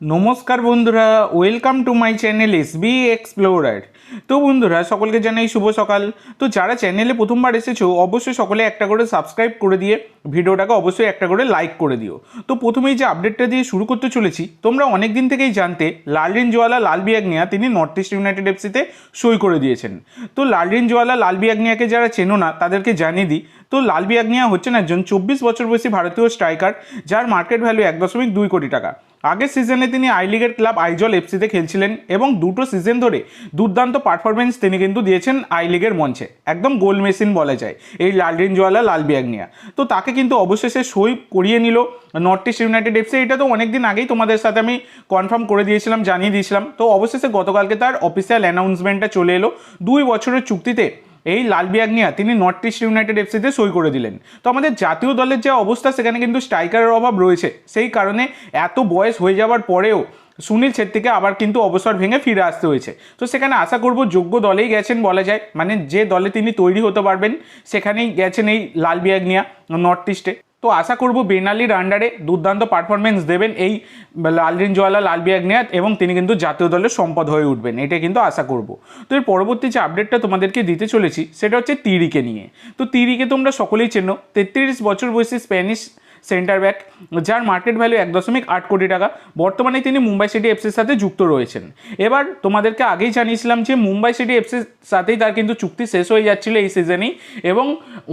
নমস্কার বন্ধুরা welcome to my channel S B explorer তো বন্ধুরা, সকলকে জানাই শুভ সকাল। তো যারা চ্যানেলে প্রথমবার এসেছ, অবশ্যই সকলে একটা করে সাবস্ক্রাইব করে দিয়ে ভিডিওটাকে অবশ্যই একটা করে লাইক করে দিও। তো প্রথমেই যে আপডেটটা দিয়ে শুরু করতে চলেছি, তোমরা অনেক দিন থেকেই জানতে লালরিন জোয়ালা লাল বিয়াগনিয়া তিনি নর্থ ইস্ট ইউনাইটেড এফসিতে সই করে দিয়েছেন। তো লালরিন জোয়ালা লাল বিয়াগনিয়াকে যারা চেনো না, তাদেরকে জানিয়ে দিই, তো লাল বিয়াগনিয়া হচ্ছেন একজন চব্বিশ বছর বয়সী ভারতীয় স্ট্রাইকার যার মার্কেট ভ্যালু এক দশমিক দুই কোটি টাকা। আগের সিজনে তিনি আই লিগের ক্লাব আইজল এফসিতে খেলছিলেন এবং দুটো সিজন ধরে দুর্দান্ত পারফরমেন্স তিনি কিন্তু দিয়েছেন আই লিগের মঞ্চে। একদম গোল মেশিন বলা যায়, এই লালরিন জোয়ালা, লাল বিয়াগনিয়া। তো তাকে কিন্তু অবশেষে সই করিয়ে নিল নর্থ ইস্ট ইউনাইটেড এফসি এটা তো অনেকদিন আগেই তোমাদের সাথে আমি কনফার্ম করে দিয়েছিলাম, জানিয়ে দিয়েছিলাম। তো অবশেষে গতকালকে তার অফিসিয়াল অ্যানাউন্সমেন্টটা চলে এলো। দুই বছরের চুক্তিতে এই লাল বিয়াগনিয়া তিনি নর্থ ইস্ট ইউনাইটেড এফসিতে সই করে দিলেন। তো আমাদের জাতীয় দলের যে অবস্থা, সেখানে কিন্তু স্ট্রাইকারের অভাব রয়েছে। সেই কারণে এত বয়স হয়ে যাওয়ার পরেও সুনীল ছেত্রীকে আবার কিন্তু অবসর ভেঙে ফিরে আসতে হয়েছে। তো সেখানে আশা করব যোগ্য দলেই গেছেন বলা যায়। মানে যে দলে তিনি তৈরি হতে পারবেন, সেখানেই গেছেন এই লাল বিয়াগনিয়া নর্থ ইস্টে। তো আশা করব বেনালির আন্ডারে দুর্দান্ত পারফরমেন্স দেবেন এই লালরিন জোয়ালা লাল বিয়াগনিয়াত এবং তিনি কিন্তু জাতীয় দলের সম্পদ হয়ে উঠবেন, এটা কিন্তু আশা করব। তো এর পরবর্তী যে আপডেটটা তোমাদেরকে দিতে চলেছি, সেটা হচ্ছে তিরিকে নিয়ে। তো তিরিকে তোমরা সকলেই চেনো, তেত্রিশ বছর বয়সী স্প্যানিশ সেন্টার ব্যাক যার মার্কেট ভ্যালু এক দশমিক আট কোটি টাকা। বর্তমানে তিনি মুম্বাই সিটি এফসির সাথে যুক্ত রয়েছেন। এবার তোমাদেরকে আগেই জানিয়েছিলাম যে মুম্বাই সিটি এফসির সাথেই তার কিন্তু চুক্তি শেষ হয়ে যাচ্ছিল এই সিজনেই এবং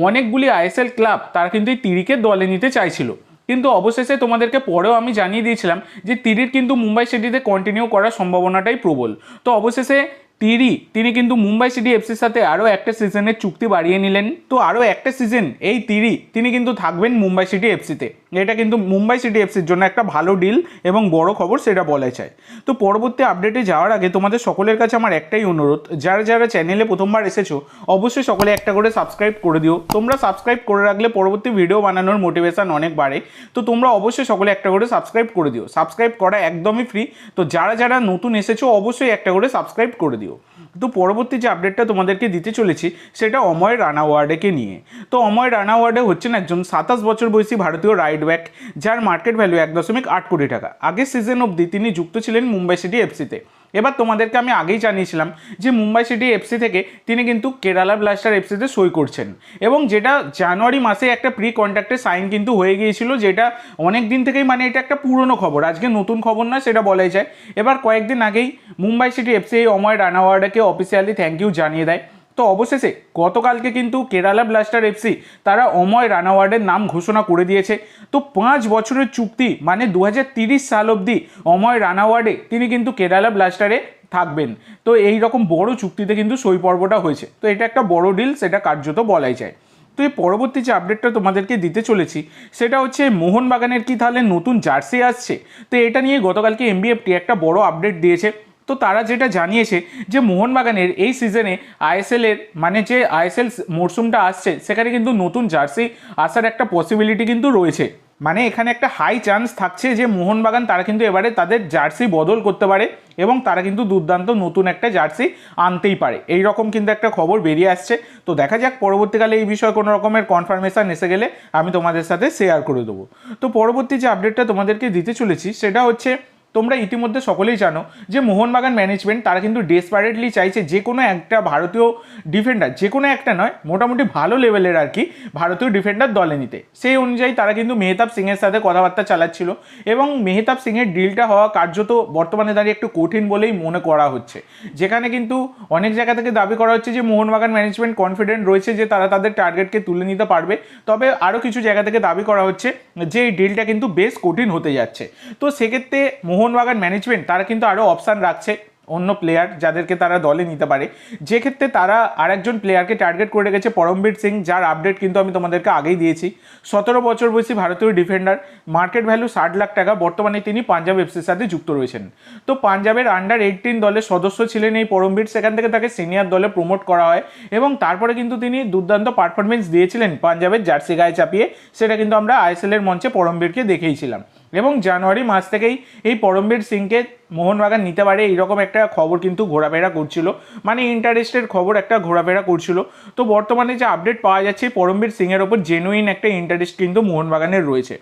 অনেকগুলি আইএসএল ক্লাব তারা কিন্তু এই তিরিকে দলে নিতে চাইছিল। কিন্তু অবশেষে তোমাদেরকে পরেও আমি জানিয়ে দিয়েছিলাম যে তিরির কিন্তু মুম্বাই সিটিতে কন্টিনিউ করার সম্ভাবনাটাই প্রবল। তো অবশেষে তিরি, তিনি কিন্তু মুম্বাই সিটি এফসির সাথে আরও একটা সিজনের চুক্তি বাড়িয়ে নিলেন। তো আরও একটা সিজন এই তিরি, তিনি কিন্তু থাকবেন মুম্বাই সিটি এফসিতে। এটা কিন্তু মুম্বাই সিটি এফসির জন্য একটা ভালো ডিল এবং বড় খবর সেটা বলা যায় তো পরবর্তী আপডেটে যাওয়ার আগে তোমাদের সকলের কাছে আমার একটাই অনুরোধ, যারা যারা চ্যানেলে প্রথমবার এসেছ, অবশ্যই সকলে একটা করে সাবস্ক্রাইব করে দিও। তোমরা সাবস্ক্রাইব করে রাখলে পরবর্তী ভিডিও বানানোর মোটিভেশন অনেক বাড়ে। তো তোমরা অবশ্যই সকলে একটা করে সাবস্ক্রাইব করে দিও। সাবস্ক্রাইব করা একদমই ফ্রি তো যারা যারা নতুন এসেছ, অবশ্যই একটা করে সাবস্ক্রাইব করে দিও। তো পরবর্তী যে আপডেটটা তোমাদেরকে দিতে চলেছি, সেটা অময় রানা ওয়ার্ডেকে নিয়ে। তো অময় রানা ওয়ার্ডে হচ্ছেন একজন সাতাশ বছর বয়সী ভারতীয় রাইড ব্যাক যার মার্কেট ভ্যালু এক দশমিক আট কোটি টাকা। আগের সিজন অবধি তিনি যুক্ত ছিলেন মুম্বাই সিটি এফসিতে এবার তোমাদেরকে আমি আগেই জানিয়েছিলাম যে মুম্বাই সিটি এফসি থেকে তিনি কিন্তু কেরালা ব্লাস্টার এফসিতে সই করছেন। এবং যেটা জানুয়ারি মাসে একটা প্রি কন্ট্রাক্টে সাইন কিন্তু হয়ে গিয়েছিল, যেটা অনেক দিন থেকেই মানে এটা একটা পুরনো খবর, আজকে নতুন খবর নয় সেটা বলাই যায়। এবার কয়েকদিন আগেই মুম্বাই সিটি এফসি এই অময় রানাওয়ার্ডাকে অফিসিয়ালি থ্যাংক ইউ জানিয়ে দেয়। তো অবশেষে গতকালকে কিন্তু কেরালা ব্লাস্টার এফসি তারা অময় রানাওয়ার্ডের নাম ঘোষণা করে দিয়েছে। তো পাঁচ বছরের চুক্তি মানে দু সাল অবধি অময় রানাওয়ার্ডে তিনি কিন্তু কেরালা ব্লাস্টারে থাকবেন। তো এই রকম বড় চুক্তিতে কিন্তু সই পর্বটা হয়েছে। তো এটা একটা বড় ডিল, সেটা কার্যত বলাই যায়। তো এই পরবর্তী যে আপডেটটা তোমাদেরকে দিতে চলেছি, সেটা হচ্ছে মোহনবাগানের কি তাহলে নতুন জার্সি আসছে? তো এটা নিয়ে গতকালকে এমবিএফটি একটা বড় আপডেট দিয়েছে। তো তারা যেটা জানিয়েছে যে মোহনবাগানের এই সিজনে আইএসএলের মানে যে আইএসএল মরশুমটা আসছে, সেখানে কিন্তু নতুন জার্সি আসার একটা পসিবিলিটি কিন্তু রয়েছে। মানে এখানে একটা হাই চান্স থাকছে যে মোহনবাগান তারা কিন্তু এবারে তাদের জার্সি বদল করতে পারে এবং তারা কিন্তু দুর্দান্ত নতুন একটা জার্সি আনতেই পারে। এই রকম কিন্তু একটা খবর বেরিয়ে আসছে। তো দেখা যাক, পরবর্তীকালে এই বিষয়ে কোনো রকমের কনফার্মেশন এসে গেলে আমি তোমাদের সাথে শেয়ার করে দেবো। তো পরবর্তী যে আপডেটটা তোমাদেরকে দিতে চলেছি, সেটা হচ্ছে তোমরা ইতিমধ্যে সকলেই জানো যে মোহনবাগান ম্যানেজমেন্ট তারা কিন্তু ডেসপারেটলি চাইছে যে কোনো একটা ভারতীয় ডিফেন্ডার যে কোনো একটা নয়, মোটামুটি ভালো লেভেলের আর কি ভারতীয় ডিফেন্ডার দলে নিতে। সেই অনুযায়ী তারা কিন্তু মেহতাব সিংয়ের সাথে কথাবার্তা চালাচ্ছিল এবং মেহতাব সিংয়ের ডিলটা হওয়া কার্যত বর্তমানে দাঁড়িয়ে একটু কঠিন বলেই মনে করা হচ্ছে। যেখানে কিন্তু অনেক জায়গা থেকে দাবি করা হচ্ছে যে মোহনবাগান ম্যানেজমেন্ট কনফিডেন্ট রয়েছে যে তারা তাদের টার্গেটকে তুলে নিতে পারবে। তবে আরও কিছু জায়গা থেকে দাবি করা হচ্ছে যে এই ডিলটা কিন্তু বেশ কঠিন হতে যাচ্ছে। তো সেক্ষেত্রে মোহনবাগান ম্যানেজমেন্ট তারা কিন্তু আরও অপশান রাখছে অন্য প্লেয়ার যাদেরকে তারা দলে নিতে পারে। যে ক্ষেত্রে তারা আরেকজন প্লেয়ারকে টার্গেট করে রেখেছে পরমবীর সিং, যার আপডেট কিন্তু আমি তোমাদেরকে আগেই দিয়েছি। সতেরো বছর বয়সী ভারতীয় ডিফেন্ডার মার্কেট ভ্যালু ষাট লাখ টাকা, বর্তমানে তিনি পাঞ্জাব এফসির সাথে যুক্ত রয়েছেন। তো পাঞ্জাবের আন্ডার এইটিন দলের সদস্য ছিলেন এই পরমবীর, সেখান থেকে তাকে সিনিয়র দলে প্রমোট করা হয় এবং তারপরে কিন্তু তিনি দুর্দান্ত পারফরমেন্স দিয়েছিলেন পাঞ্জাবের জার্সি গায়ে চাপিয়ে, সেটা কিন্তু আমরা আইএসএলের মঞ্চে পরমবীরকে দেখেইছিলাম। এবং জানুয়ারি মাস থেকেই এই পরমবীর সিংকে মোহনবাগান নিতে পারে, এইরকম একটা খবর কিন্তু ঘোরাফেরা করছিল। মানে ইন্টারেস্টের খবর একটা ঘোরাফেরা করছিল। তো বর্তমানে যে আপডেট পাওয়া যাচ্ছে, পরমবীর সিংয়ের ওপর জেনুইন একটা ইন্টারেস্ট কিন্তু মোহনবাগানের রয়েছে।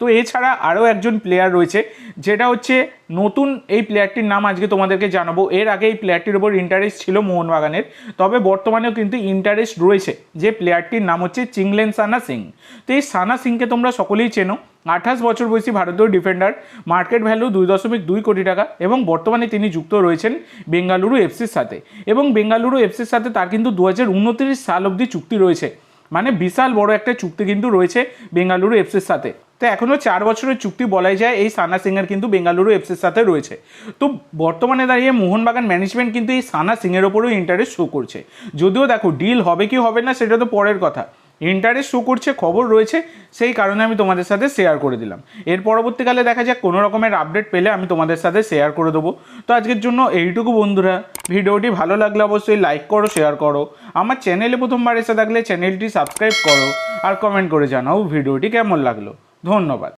তো এছাড়া আরও একজন প্লেয়ার রয়েছে, যেটা হচ্ছে নতুন এই প্লেয়ারটির নাম আজকে তোমাদেরকে জানাব। এর আগে এই প্লেয়ারটির ওপর ইন্টারেস্ট ছিল মোহনবাগানের, তবে বর্তমানেও কিন্তু ইন্টারেস্ট রয়েছে যে প্লেয়ারটির নাম হচ্ছে চিংলেন সানা সিং। তো এই সানা সিংকে তোমরা সকলেই চেনো, আঠাশ বছর বয়সী ভারতীয় ডিফেন্ডার মার্কেট ভ্যালু দুই দশমিক দুই কোটি টাকা এবং বর্তমানে তিনি যুক্ত রয়েছেন বেঙ্গালুরু এফসির সাথে। এবং বেঙ্গালুরু এফসির সাথে তার কিন্তু দু হাজার উনত্রিশ সাল অবধি চুক্তি রয়েছে। মানে বিশাল বড় একটা চুক্তি কিন্তু রয়েছে বেঙ্গালুরু এফসির সাথে। তো এখনও চার বছরের চুক্তি বলাই যায় এই সানা সিংয়ের কিন্তু বেঙ্গালুরু এফসির সাথে রয়েছে। তো বর্তমানে দাঁড়িয়ে মোহনবাগান ম্যানেজমেন্ট কিন্তু এই সানা সিংয়ের ওপরেও ইন্টারেস্ট শো করছে। যদিও দেখো ডিল হবে কি হবে না সেটা তো পরের কথা। ইন্টারেস্ট শো করছে, খবর রয়েছে, সেই কারণে আমি তোমাদের সাথে শেয়ার করে দিলাম। এর পরবর্তীকালে দেখা যাক, কোনো রকমের আপডেট পেলে আমি তোমাদের সাথে শেয়ার করে দেবো। তো আজকের জন্য এইটুকু বন্ধুরা। ভিডিওটি ভালো লাগলে অবশ্যই লাইক করো শেয়ার করো। আমার চ্যানেলে প্রথমবার এসে থাকলে চ্যানেলটি সাবস্ক্রাইব করো আর কমেন্ট করে জানাও ভিডিওটি কেমন লাগল। ধন্যবাদ।